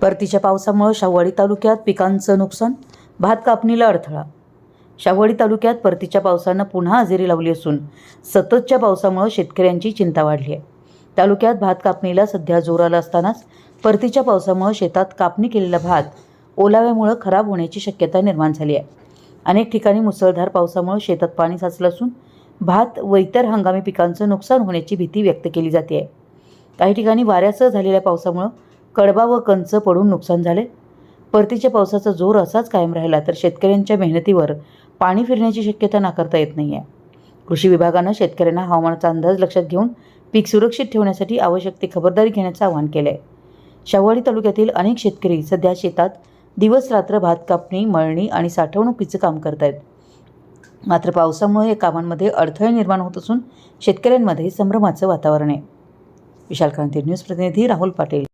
परतीच्या पावसामुळे शाहवाडी तालुक्यात पिकांचं नुकसान भात कापणीला अडथळा. शाहवाडी तालुक्यात परतीच्या पावसानं पुन्हा हजेरी लावली असून सततच्या पावसामुळे शेतकऱ्यांची चिंता वाढली आहे. तालुक्यात भात कापणीला सध्या जोर आला असतानाच परतीच्या पावसामुळे शेतात कापणी केलेला भात ओलाव्यामुळे खराब होण्याची शक्यता निर्माण झाली आहे. अनेक ठिकाणी मुसळधार पावसामुळे शेतात पाणी साचलं असून भात व इतर हंगामी पिकांचं नुकसान होण्याची भीती व्यक्त केली जाते. आहे काही ठिकाणी वाऱ्यासह झालेल्या पावसामुळं कडबा व कंच पडून नुकसान झाले. परतीच्या पावसाचा जोर असाच कायम राहिला तर शेतकऱ्यांच्या मेहनतीवर पाणी फिरण्याची शक्यता नाकारता येत नाही आहे कृषी विभागानं शेतकऱ्यांना हवामानाचा अंदाज लक्षात घेऊन पीक सुरक्षित ठेवण्यासाठी आवश्यक ती खबरदारी घेण्याचं आवाहन केलं आहे शाहवाडी तालुक्यातील अनेक शेतकरी सध्या शेतात दिवस रात्र भात कापणी मळणी आणि साठवणुकीचं काम करत आहेत मात्र पावसामुळे या कामांमध्ये अडथळे निर्माण होत असून शेतकऱ्यांमध्ये संभ्रमाचं वातावरण आहे. विशाल क्रांती न्यूज प्रतिनिधी राहुल पाटील.